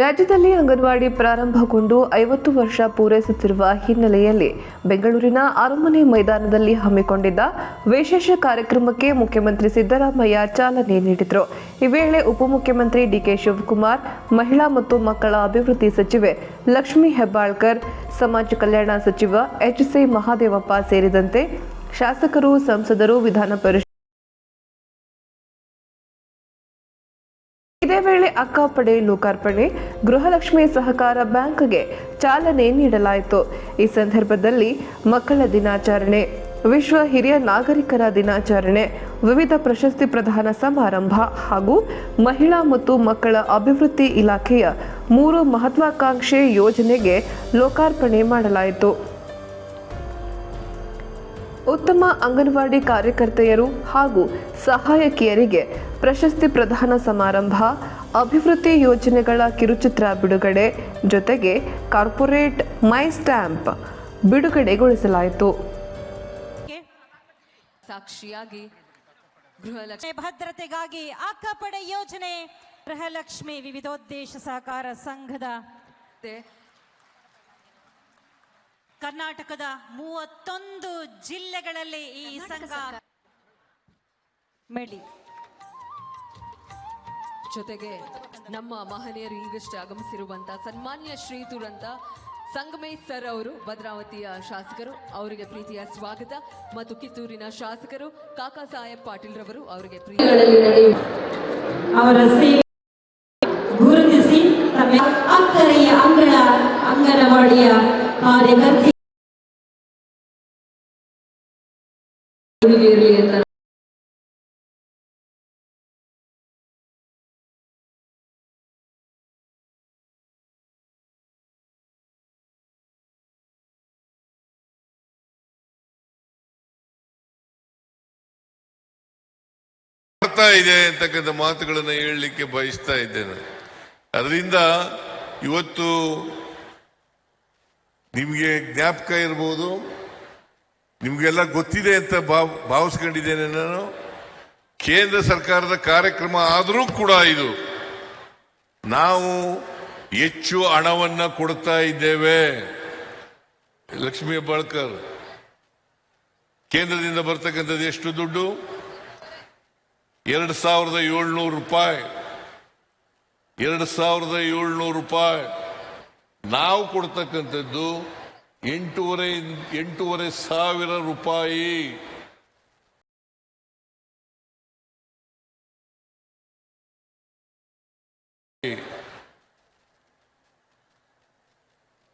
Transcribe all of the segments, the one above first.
ರಾಜ್ಯದಲ್ಲಿ ಅಂಗನವಾಡಿ ಪ್ರಾರಂಭಗೊಂಡು ಐವತ್ತು ವರ್ಷ ಪೂರೈಸುತ್ತಿರುವ ಹಿನ್ನೆಲೆಯಲ್ಲಿ ಬೆಂಗಳೂರಿನ ಅರಮನೆ ಮೈದಾನದಲ್ಲಿ ಹಮ್ಮಿಕೊಂಡಿದ್ದ ವಿಶೇಷ ಕಾರ್ಯಕ್ರಮಕ್ಕೆ ಮುಖ್ಯಮಂತ್ರಿ ಸಿದ್ದರಾಮಯ್ಯ ಚಾಲನೆ ನೀಡಿದರು. ಈ ವೇಳೆ ಉಪಮುಖ್ಯಮಂತ್ರಿ ಡಿಕೆ ಶಿವಕುಮಾರ್, ಮಹಿಳಾ ಮತ್ತು ಮಕ್ಕಳ ಅಭಿವೃದ್ಧಿ ಸಚಿವೆ ಲಕ್ಷ್ಮೀ ಹೆಬ್ಬಾಳ್ಕರ್, ಸಮಾಜ ಕಲ್ಯಾಣ ಸಚಿವ ಎಚ್ ಸಿ ಮಹಾದೇವಪ್ಪ ಸೇರಿದಂತೆ ಶಾಸಕರು, ಸಂಸದರು, ವಿಧಾನ ಪರಿಷತ್ ಅಕ್ಕಾಪಡೆ ಲೋಕಾರ್ಪಣೆ, ಗೃಹಲಕ್ಷ್ಮಿ ಸಹಕಾರ ಬ್ಯಾಂಕ್ಗೆ ಚಾಲನೆ ನೀಡಲಾಯಿತು. ಈ ಸಂದರ್ಭದಲ್ಲಿ ಮಕ್ಕಳ ದಿನಾಚರಣೆ, ವಿಶ್ವ ಹಿರಿಯ ನಾಗರಿಕರ ದಿನಾಚರಣೆ, ವಿವಿಧ ಪ್ರಶಸ್ತಿ ಪ್ರದಾನ ಸಮಾರಂಭ ಹಾಗೂ ಮಹಿಳಾ ಮತ್ತು ಮಕ್ಕಳ ಅಭಿವೃದ್ಧಿ ಇಲಾಖೆಯ ಮೂರು ಮಹತ್ವಾಕಾಂಕ್ಷೆ ಯೋಜನೆಗೆ ಲೋಕಾರ್ಪಣೆ ಮಾಡಲಾಯಿತು. ಉತ್ತಮ ಅಂಗನವಾಡಿ ಕಾರ್ಯಕರ್ತೆಯರು ಹಾಗೂ ಸಹಾಯಕಿಯರಿಗೆ ಪ್ರಶಸ್ತಿ ಪ್ರದಾನ ಸಮಾರಂಭ ಅಭಿವೃದ್ಧಿ ಯೋಜನೆಗಳ ಕಿರುಚಿತ್ರ ಬಿಡುಗಡೆ ಜೊತೆಗೆ ಕಾರ್ಪೊರೇಟ್ ಮೈ ಸ್ಟ್ಯಾಂಪ್ ಬಿಡುಗಡೆಗೊಳಿಸಲಾಯಿತು. ಸಾಕ್ಷಿಯಾಗಿ ಗೃಹಲಕ್ಷ್ಮಿ ಭದ್ರತೆಗಾಗಿ ಅಕ್ಕಪಡೆ ಯೋಜನೆ ಗೃಹಲಕ್ಷ್ಮಿ ವಿವಿಧೋದ್ದೇಶ ಸಹಕಾರ ಸಂಘದ ಕರ್ನಾಟಕದ ಮೂವತ್ತೊಂದು ಜಿಲ್ಲೆಗಳಲ್ಲಿ ಈ ಸಂಘ ಮೆಳಿ ಜೊತೆಗೆ ನಮ್ಮ ಮಹನೀಯರು ಈಗಷ್ಟೇ ಆಗಮಿಸಿರುವಂತ ಸನ್ಮಾನ್ಯ ಶ್ರೀತುರಂತ ಸಂಗಮೇಶ್ ಸರ್ ಅವರು ಭದ್ರಾವತಿಯ ಶಾಸಕರು ಅವರಿಗೆ ಪ್ರೀತಿಯ ಸ್ವಾಗತ. ಮತ್ತು ಕಿತ್ತೂರಿನ ಶಾಸಕರು ಕಾಕಾ ಸಾಹೇಬ್ ಪಾಟೀಲ್ ರವರು ಅವರಿಗೆ ಅವರ ಸೇವೆ ಗುರುತಿಸಿ ಅಕ್ಕರೆಯ ಅಂಗಳ ಅಂಗನವಾಡಿಯ ಕಾರ್ಯಕರ್ತಿ ಅಂತ ಮಾಡ್ತಾ ಇದೆ ಅಂತಕ್ಕಂಥ ಮಾತುಗಳನ್ನು ಹೇಳಲಿಕ್ಕೆ ಬಯಸ್ತಾ ಇದ್ದೇನೆ. ಅದರಿಂದ ಇವತ್ತು ನಿಮಗೆ ಜ್ಞಾಪಕ ಇರ್ಬೋದು, ನಿಮಗೆಲ್ಲ ಗೊತ್ತಿದೆ ಅಂತ ಭಾವ, ಭಾವಿಸ್ಕೊಂಡಿದ್ದೇನೆ ನಾನು. ಕೇಂದ್ರ ಸರ್ಕಾರದ ಕಾರ್ಯಕ್ರಮ ಆದರೂ ಕೂಡ ಇದು, ನಾವು ಹೆಚ್ಚು ಹಣವನ್ನ ಕೊಡ್ತಾ ಇದ್ದೇವೆ. ಲಕ್ಷ್ಮೀ ಬಾಳ್ಕರ್ ಕೇಂದ್ರದಿಂದ ಬರ್ತಕ್ಕಂಥದ್ದು ಎಷ್ಟು ದುಡ್ಡು? ಎರಡು ಸಾವಿರದ ಏಳ್ನೂರು ರೂಪಾಯಿ. ಎರಡು ಸಾವಿರದ ಏಳ್ನೂರು ರೂಪಾಯಿ. ನಾವು ಕೊಡ್ತಕ್ಕಂಥದ್ದು ಎಂಟೂವರೆ ಎಂಟೂವರೆ ಸಾವಿರ ರೂಪಾಯಿ.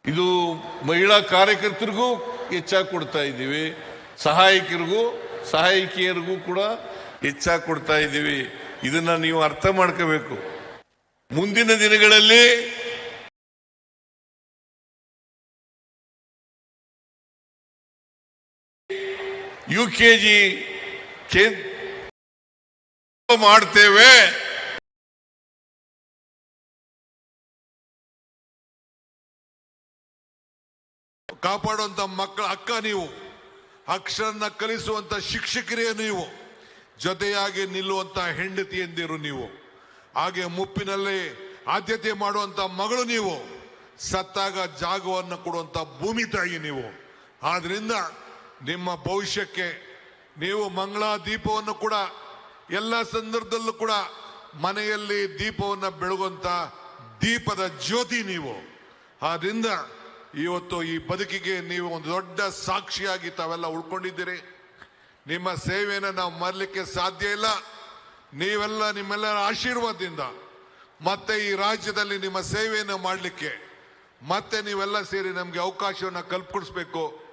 ಇದು ಮಹಿಳಾ ಕಾರ್ಯಕರ್ತರಿಗೂ ಹೆಚ್ಚಾಗಿ ಕೊಡ್ತಾ ಇದ್ದೀವಿ. ಸಹಾಯಕರಿಗೂ, ಸಹಾಯಕಿಯರಿಗೂ ಕೂಡ ಹೆಚ್ಚಾಗಿ ಕೊಡ್ತಾ ಇದ್ದೀವಿ. ಇದನ್ನ ನೀವು ಅರ್ಥ ಮಾಡ್ಕೋಬೇಕು. ಮುಂದಿನ ದಿನಗಳಲ್ಲಿ ಯು ಕೆ ಜಿ ಮಾಡ್ತೇವೆ. ಕಾಪಾಡುವಂತ ಮಕ್ಕಳ ಅಕ್ಕ ನೀವು. ಅಕ್ಷರನ್ನ ಕಲಿಸುವಂತ ಶಿಕ್ಷಕರೇ ನೀವು. ಜೊತೆಯಾಗಿ ನಿಲ್ಲುವಂತ ಹೆಂಡತಿಯಂದಿರು ನೀವು. ಹಾಗೆ ಮುಪ್ಪಿನಲ್ಲಿ ಆದ್ಯತೆ ಮಾಡುವಂತ ಮಗಳು ನೀವು. ಸತ್ತಾಗ ಜಾಗವನ್ನು ಕೊಡುವಂತ ಭೂಮಿ ತಾಯಿ ನೀವು. ಆದ್ರಿಂದ ನಿಮ್ಮ ಭವಿಷ್ಯಕ್ಕೆ ನೀವು ಮಂಗಳಾ ದೀಪವನ್ನು ಕೂಡ ಎಲ್ಲ ಸಂದರ್ಭದಲ್ಲೂ ಕೂಡ ಮನೆಯಲ್ಲಿ ದೀಪವನ್ನು ಬೆಳಗುವಂತ ದೀಪದ ಜ್ಯೋತಿ ನೀವು. ಆದ್ರಿಂದ ಇವತ್ತು ಈ ಬದುಕಿಗೆ ನೀವು ಒಂದು ದೊಡ್ಡ ಸಾಕ್ಷಿಯಾಗಿ ತಾವೆಲ್ಲ ಉಳ್ಕೊಂಡಿದ್ದೀರಿ. ನಿಮ್ಮ ಸೇವೆಯನ್ನು ನಾವು ಮರಲಿಕ್ಕೆ ಸಾಧ್ಯ ಇಲ್ಲ. ನೀವೆಲ್ಲ ನಿಮ್ಮೆಲ್ಲರ ಆಶೀರ್ವಾದದಿಂದ ಮತ್ತೆ ಈ ರಾಜ್ಯದಲ್ಲಿ ನಿಮ್ಮ ಸೇವೆಯನ್ನು ಮಾಡಲಿಕ್ಕೆ ಮತ್ತೆ ನೀವೆಲ್ಲ ಸೇರಿ ನಮಗೆ ಅವಕಾಶವನ್ನು ಕಲ್ಪಿಸ್ಬೇಕು.